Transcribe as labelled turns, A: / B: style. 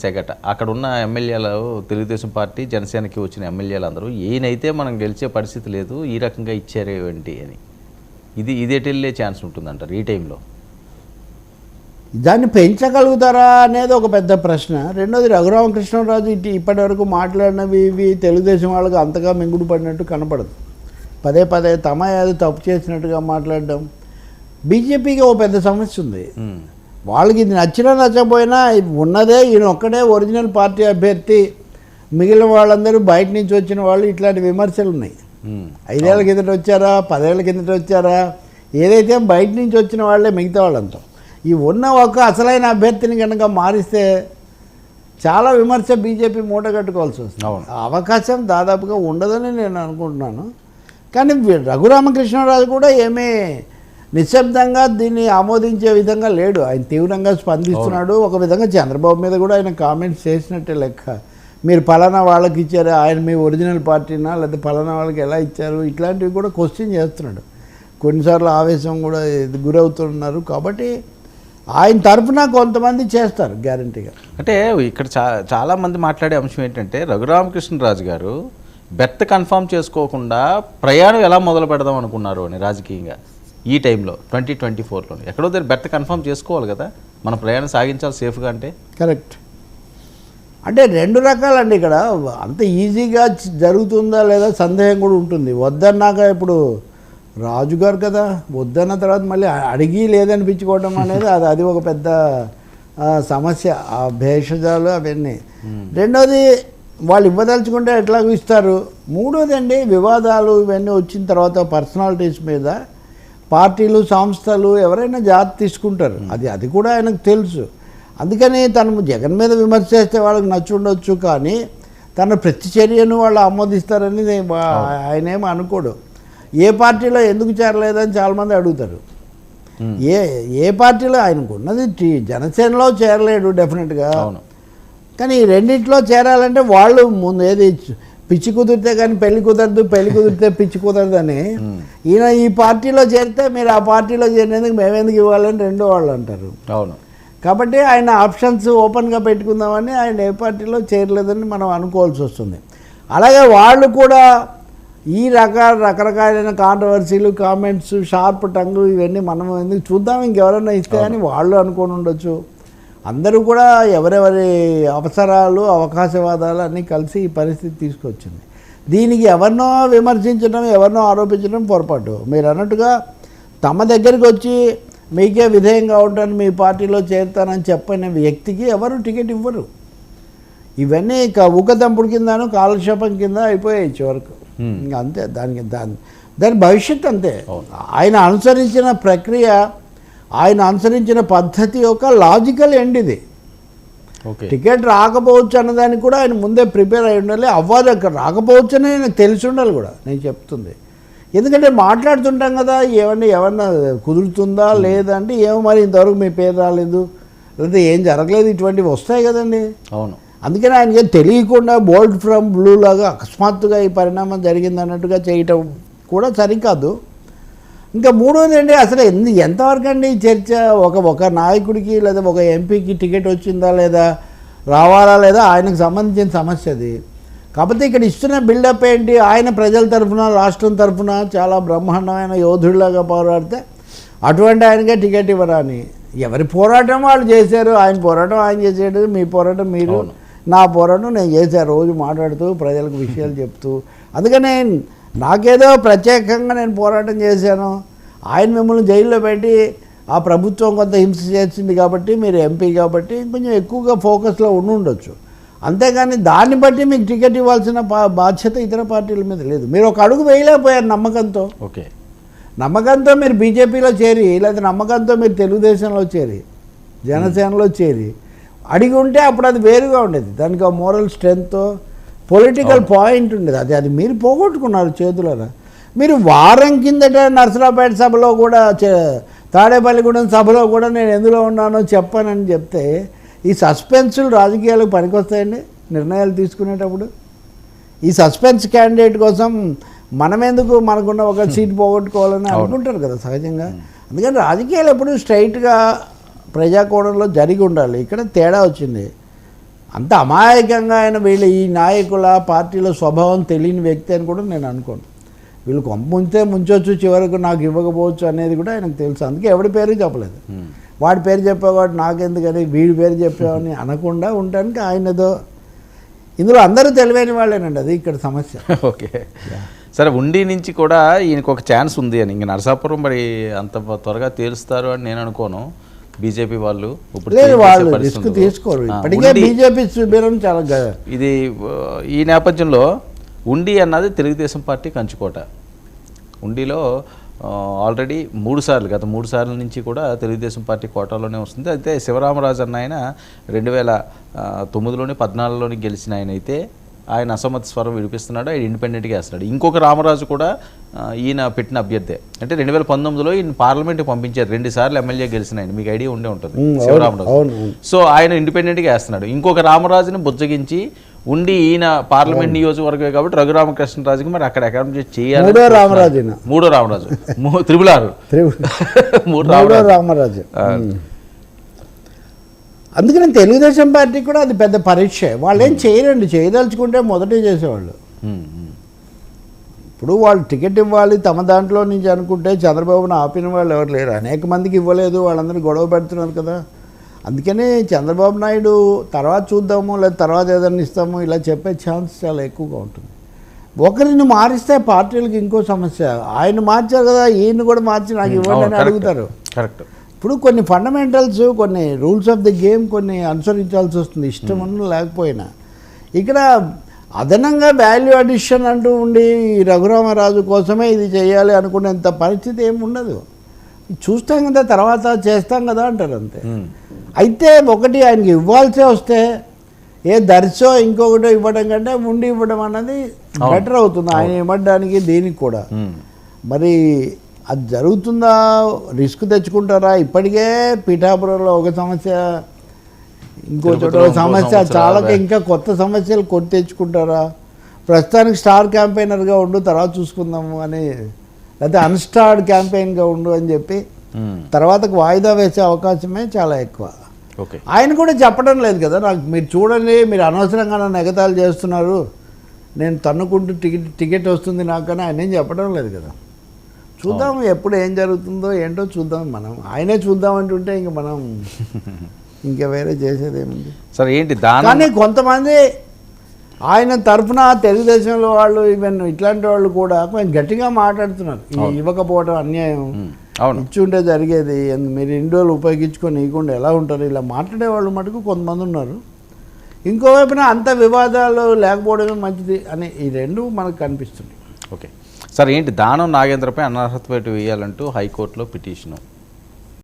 A: సెగట. అక్కడ ఉన్న ఎమ్మెల్యేలు తెలుగుదేశం పార్టీ జనసేనకి వచ్చిన ఎమ్మెల్యేలు అందరూ ఈయనైతే మనం గెలిచే పరిస్థితి లేదు ఈ రకంగా ఇచ్చారేంటి అని. ఇది ఇదేటి వెళ్ళే ఛాన్స్ ఉంటుందంటారు ఈ టైంలో.
B: దాన్ని పెంచగలుగుతారా అనేది ఒక పెద్ద ప్రశ్న. రెండోది రఘురామకృష్ణరాజు ఇటు ఇప్పటి వరకు మాట్లాడినవి ఇవి తెలుగుదేశం వాళ్ళకి అంతగా మింగుడు పడినట్టు కనపడదు. పదే పదే తమ ఏదో తప్పు చేసినట్టుగా మాట్లాడడం. బీజేపీకి ఒక పెద్ద సమస్య ఉంది. వాళ్ళకి ఇది నచ్చినా నచ్చకపోయినా ఉన్నదే ఈయన ఒక్కడే ఒరిజినల్ పార్టీ అభ్యర్థి. మిగిలిన వాళ్ళందరూ బయట నుంచి వచ్చిన వాళ్ళు ఇట్లాంటి విమర్శలు ఉన్నాయి. ఐదేళ్ళ కిందట వచ్చారా? పదేళ్ళ కిందట వచ్చారా? ఏదైతే బయట నుంచి వచ్చిన వాళ్ళే మిగతా వాళ్ళంతా. ఈ ఉన్న ఒక అసలైన అభ్యర్థిని కనుక మారిస్తే చాలా విమర్శ బీజేపీ మూట కట్టుకోవాల్సి వస్తుంది. అవకాశం దాదాపుగా ఉండదని నేను అనుకుంటున్నాను. కానీ రఘురామకృష్ణరాజు కూడా ఏమీ నిశ్శబ్దంగా దీన్ని ఆమోదించే విధంగా లేడు. ఆయన తీవ్రంగా స్పందిస్తున్నాడు. ఒక విధంగా చంద్రబాబు మీద కూడా ఆయన కామెంట్స్ చేసినట్టే లెక్క. మీరు పలానా వాళ్ళకి ఇచ్చారు ఆయన మీ ఒరిజినల్ పార్టీనా లేదా పలానా వాళ్ళకి ఎలా ఇచ్చారు ఇట్లాంటివి కూడా క్వశ్చన్ చేస్తున్నాడు. కొన్నిసార్లు ఆవేశం కూడా ఇది గురవుతున్నారు. కాబట్టి ఆయన తరఫున కొంతమంది చేస్తారు గ్యారంటీగా.
A: అంటే ఇక్కడ చా చాలా మంది మాట్లాడే అంశం ఏంటంటే రఘురామకృష్ణరాజు గారు బెర్త్ కన్ఫర్మ్ చేసుకోకుండా ప్రయాణం ఎలా మొదలు పెడదాం అనుకున్నారు అని రాజకీయంగా. ఈ టైంలో ట్వంటీ ట్వంటీ ఫోర్లో ఎక్కడో దగ్గర బెర్త్ కన్ఫర్మ్ చేసుకోవాలి కదా? మన ప్రయాణం సాగించాలి సేఫ్గా అంటే?
B: కరెక్ట్. అంటే రెండు రకాలండి ఇక్కడ. అంత ఈజీగా జరుగుతుందా లేదా సందేహం కూడా ఉంటుంది. వద్దన్నాక ఇప్పుడు రాజుగారు కదా వద్దన్న తర్వాత మళ్ళీ అడిగి లేదనిపించుకోవడం అనేది అది అది ఒక పెద్ద సమస్య. ఆ భేషజాలు అవన్నీ. రెండోది వాళ్ళు ఇవ్వదలుచుకుంటే ఎట్లాగో ఇస్తారు. మూడోది అండి వివాదాలు ఇవన్నీ వచ్చిన తర్వాత పర్సనాలిటీస్ మీద పార్టీలు సంస్థలు ఎవరైనా జాతి తీసుకుంటారు. అది అది కూడా ఆయనకు తెలుసు. అందుకని తను జగన్ మీద విమర్శ చేస్తే వాళ్ళకి నచ్చి ఉండొచ్చు కానీ తన ప్రతి చర్యను వాళ్ళు ఆమోదిస్తారని ఆయన ఏమో అనుకోడు. ఏ పార్టీలో ఎందుకు చేరలేదని చాలామంది అడుగుతారు. ఏ ఏ పార్టీలో ఆయనకు ఉన్నది జనసేనలో చేరలేడు డెఫినెట్గా.
A: అవును.
B: కానీ ఈ రెండింటిలో చేరాలంటే వాళ్ళు ముందు ఏది పిచ్చి కుదిరితే కానీ పెళ్ళి కుదరదు పెళ్ళి కుదిరితే పిచ్చి కుదరదని. ఈయన ఈ పార్టీలో చేరితే మీరు ఆ పార్టీలో చేరినందుకు మేమెందుకు ఇవ్వాలని రెండో వాళ్ళు అంటారు.
A: అవును.
B: కాబట్టి ఆయన ఆప్షన్స్ ఓపెన్గా పెట్టుకుందామని ఆయన ఏ పార్టీలో చేరలేదని మనం అనుకోవాల్సి వస్తుంది. అలాగే వాళ్ళు కూడా ఈ రకాల రకరకాలైన కాంట్రవర్సీలు కామెంట్స్ షార్ప్ టంగు ఇవన్నీ మనం ఎందుకు చూద్దాం? ఇంకెవరైనా ఇస్తే అని వాళ్ళు అనుకొని ఉండొచ్చు. అందరూ కూడా ఎవరెవరి అవసరాలు అవకాశవాదాలు అన్నీ కలిసి ఈ పరిస్థితి తీసుకొచ్చింది. దీనికి ఎవరినో విమర్శించడం ఎవరినో ఆరోపించడం పొరపాటు. మీరు అన్నట్టుగా తమ దగ్గరికి వచ్చి మీకే విధేయంగా ఉంటాను మీ పార్టీలో చేరుతానని చెప్పిన వ్యక్తికి ఎవరు టికెట్ ఇవ్వరు. ఇవన్నీ ఇక ఊకదంపుడు కిందను కాలక్షేపం కింద అయిపోయాయి చివరకు. ఇంకా అంతే దానికి దాని దాని భవిష్యత్ అంతే. ఆయన అనుసరించిన ప్రక్రియ ఆయన అనుసరించిన పద్ధతి యొక్క లాజికల్ ఎండ్ ఇది.
A: ఓకే.
B: టికెట్ రాకపోవచ్చు అన్నదానికి కూడా ఆయన ముందే ప్రిపేర్ అయి ఉండాలి. అవ్వాలి అక్కడ రాకపోవచ్చు అని ఆయనకు తెలిసి ఉండాలి కూడా. నేను చెప్తుంది. ఎందుకంటే మాట్లాడుతుంటాం కదా ఏమన్నా ఏమన్నా కుదురుతుందా లేదా అంటే ఏమో మరి ఇంతవరకు మీ పేరు రాలేదు. లేదా ఏం జరగలేదు ఇటువంటివి వస్తాయి కదండి.
A: అవును.
B: అందుకని ఆయనకి తెలియకుండా బోల్డ్ ఫ్రమ్ బ్లూ లాగా అకస్మాత్తుగా ఈ పరిణామం జరిగింది అన్నట్టుగా చేయటం కూడా సరికాదు. ఇంకా మూడోది అండి అసలు ఎందు ఎంతవరకు అండి ఈ చర్చ? ఒక ఒక నాయకుడికి లేదా ఒక ఎంపీకి టికెట్ వచ్చిందా లేదా? రావాలా లేదా? ఆయనకు సంబంధించిన సమస్య అది. కాకపోతే ఇక్కడ ఇస్తున్న బిల్డప్ ఏంటి? ఆయన ప్రజల తరఫున రాష్ట్రం తరఫున చాలా బ్రహ్మాండమైన యోధుడిలాగా పోరాడితే అటువంటి ఆయనకే టికెట్ ఇవ్వరా అని ఎవరి పోరాటం వాళ్ళు చేశారు? ఆయన పోరాటం ఆయన చేసాడు మీ పోరాటం మీరు. నా పోరాటం నేను చేశాను. రోజు మాట్లాడుతూ ప్రజలకు విషయాలు చెప్తూ. అందుకనే నాకేదో ప్రత్యేకంగా నేను పోరాటం చేశాను. ఆయన మిమ్మల్ని జైల్లో పెట్టి ఆ ప్రభుత్వం కొంత హింస చేసింది కాబట్టి మీరు ఎంపీ కాబట్టి కొంచెం ఎక్కువగా ఫోకస్లో ఉండి ఉండొచ్చు. అంతేగాని దాన్ని బట్టి మీకు టికెట్ ఇవ్వాల్సిన బాధ్యత ఇతర పార్టీల మీద లేదు. మీరు ఒక అడుగు వేయలేకపోయారు నమ్మకంతో.
A: ఓకే.
B: నమ్మకంతో మీరు బీజేపీలో చేరి లేదా నమ్మకంతో మీరు తెలుగుదేశంలో చేరి జనసేనలో చేరి అడిగి ఉంటే అప్పుడు అది వేరుగా ఉండేది. దానికి ఆ మోరల్ స్ట్రెంగ్త్ పొలిటికల్ పాయింట్ ఉండేది. అది అది మీరు పోగొట్టుకున్నారు చేతులరా మీరు వారం కిందట నర్సరావుపేట సభలో కూడా చే- తాడేపల్లిగూడెం సభలో కూడా నేను ఎందులో ఉన్నానో చెప్పానని చెప్తే ఈ సస్పెన్సులు రాజకీయాలకు పనికొస్తాయండి నిర్ణయాలు తీసుకునేటప్పుడు? ఈ సస్పెన్స్ క్యాండిడేట్ కోసం మనం ఎందుకు మనకున్న ఒక సీట్ పోగొట్టుకోవాలని అనుకుంటారు కదా సహజంగా. అందుకని రాజకీయాలు ఎప్పుడు స్ట్రైట్గా ప్రజాకోణంలో జరిగి ఉండాలి. ఇక్కడ తేడా వచ్చింది. అంత అమాయకంగా ఆయన వీళ్ళు ఈ నాయకుల పార్టీల స్వభావం తెలియని వ్యక్తి అని కూడా నేను అనుకోను. వీళ్ళు కొంప ముంచితే ముంచొచ్చు చివరకు నాకు ఇవ్వకపోవచ్చు అనేది కూడా ఆయనకు తెలుసు. అందుకే ఎవడి పేరు చెప్పలేదు. వాడి పేరు చెప్పేవాడు నాకెందుకని వీడి పేరు చెప్పావని అనకుండా ఉండడానికి ఆయన ఏదో ఇందులో అందరూ తెలివైన వాళ్ళేనండి అది ఇక్కడ సమస్య.
A: ఓకే. సరే ఉండి నుంచి కూడా ఈయనకు ఒక ఛాన్స్ ఉంది అని. ఇంక నరసాపురం మరి అంత త్వరగా తేలుస్తారు అని నేను అనుకోను. బీజేపీ వాళ్ళు ఇప్పుడు
B: వాళ్ళు రిస్క్. తీసుకోరు ఇప్పటికే బీజేపీ శిబిరం చాలా
A: ఇది ఈ నేపథ్యంలో ఉండి అన్నది తెలుగుదేశం పార్టీ కంచుకోట ఉండిలో ఆల్రెడీ మూడు సార్లు గత మూడు సార్ల నుంచి కూడా తెలుగుదేశం పార్టీ కోటాలోనే వస్తుంది అయితే శివరామరాజు అన్న ఆయన రెండు వేల తొమ్మిదిలోని పద్నాలుగులోని గెలిచిన ఆయన అయితే ఆయన అసమ్మతి స్వరం విడిపిస్తున్నాడు ఆయన ఇండిపెండెంట్గా వేస్తున్నాడు. ఇంకొక రామరాజు కూడా ఈయన పెట్టిన అభ్యర్థే. అంటే రెండు వేల పంతొమ్మిదిలో ఈయన పార్లమెంట్కి పంపించారు. రెండు సార్లు ఎమ్మెల్యే గెలిచిన ఆయన. మీకు ఐడియా ఉండే ఉంటుంది. శివరామరాజు. సో ఆయన ఇండిపెండెంట్గా వేస్తున్నాడు. ఇంకొక రామరాజుని బుజ్జగించి ఉండి ఈయన పార్లమెంట్ నియోజకవర్గమే కాబట్టి రఘురామకృష్ణరాజుకి మరి అక్కడ అకామిడేట్ చేయాలి
B: మూడో రామరాజు.
A: మూడో రామరాజు. మూ- త్రిపుల్ ఆరు
B: త్రిపు-
A: మూడు రామరాజు.
B: అందుకని తెలుగుదేశం పార్టీ కూడా అది పెద్ద పరీక్ష. వాళ్ళు ఏం చేయరండి చేయదలుచుకుంటే మొదటే చేసేవాళ్ళు. ఇప్పుడు వాళ్ళు టికెట్ ఇవ్వాలి తమ దాంట్లో నుంచి అనుకుంటే చంద్రబాబును ఆపిన వాళ్ళు ఎవరు లేరు. అనేక మందికి ఇవ్వలేదు వాళ్ళందరూ గొడవ పెడుతున్నారు కదా. అందుకనే చంద్రబాబు నాయుడు తర్వాత చూద్దాము లేదా తర్వాత ఏదైనా ఇస్తాము ఇలా చెప్పే ఛాన్స్ చాలా ఎక్కువగా ఉంటుంది. ఒకరిని మారిస్తే పార్టీలకు ఇంకో సమస్య. ఆయన మార్చారు కదా ఈయన కూడా మార్చి నాకు ఇవ్వండి అని. అడుగుతారు.
A: కరెక్ట్.
B: ఇప్పుడు కొన్ని ఫండమెంటల్స్ కొన్ని రూల్స్ ఆఫ్ ది గేమ్ కొన్ని అనుసరించాల్సి వస్తుంది. ఇష్టం ఉన్న లేకపోయినా. ఇక్కడ అదనంగా వాల్యూ అడిషన్ అంటూ ఉండి రఘురామరాజు కోసమే ఇది చేయాలి అనుకునేంత పరిస్థితి ఏమి ఉండదు. చూస్తాం కదా తర్వాత చేస్తాం కదా అంటారు అంతే.
A: ఉమ్,
B: అయితే ఒకటి ఆయనకి ఇవ్వాల్సే వస్తే ఏ దర్శో ఇంకొకటి ఇవ్వడం కంటే ఉండి ఇవ్వడం అన్నది. బెటర్ అవుతుంది. ఆయన ఇవ్వడానికి దీనికి కూడా.
A: ఉమ్.
B: మరి అది జరుగుతుందా? రిస్క్ తెచ్చుకుంటారా? ఇప్పటికే పిఠాపురంలో ఒక సమస్య ఇంకో చోట సమస్య
A: అవే.
B: ఇంకా కొత్త సమస్యలు కొని తెచ్చుకుంటారా? ప్రస్తుతానికి స్టార్ క్యాంపెయినర్గా ఉండు తర్వాత చూసుకుందాము అని లేకపోతే అన్స్టార్డ్ క్యాంపెయిన్గా ఉండు అని చెప్పి. తర్వాతకు వాయిదా వేసే అవకాశమే చాలా ఎక్కువ.
A: ఓకే.
B: ఆయన కూడా చెప్పడం లేదు కదా నాకు మీరు చూడండి మీరు అనవసరంగా నన్ను ఎగతాళి చేస్తున్నారు. నేను తన్నుకుంటూ టికెట్ టికెట్ వస్తుంది నాకని ఆయన ఏం చెప్పడం లేదు కదా. చూద్దాం ఎప్పుడు ఏం జరుగుతుందో ఏంటో చూద్దాం మనం. ఆయనే చూద్దాం అంటుంటే ఇంక మనం ఇంకా వేరే చేసేది ఏముంది
A: సరే ఏంటి
B: కానీ కొంతమంది ఆయన తరఫున తెలుగుదేశంలో వాళ్ళు ఈవెన్ ఇట్లాంటి వాళ్ళు కూడా కొంచెం గట్టిగా మాట్లాడుతున్నారు. ఇవ్వకపోవడం అన్యాయం.
A: ఉమ్, అవును.
B: ఇచ్చి ఉంటే జరిగేది. మీరు ఇన్ని రోజులు ఉపయోగించుకొని ఇవ్వకుండా ఎలా ఉంటారు? ఇలా మాట్లాడే వాళ్ళు మటుకు కొంతమంది ఉన్నారు. ఇంకోవైపున అంత వివాదాలు లేకపోవడమే మంచిది అని ఈ రెండు మనకు కనిపిస్తుంది
A: ఓకే. సరే ఏంటి దానం నాగేంద్రపై అనర్హత వేటు వేయాలంటూ హైకోర్టులో పిటిషను?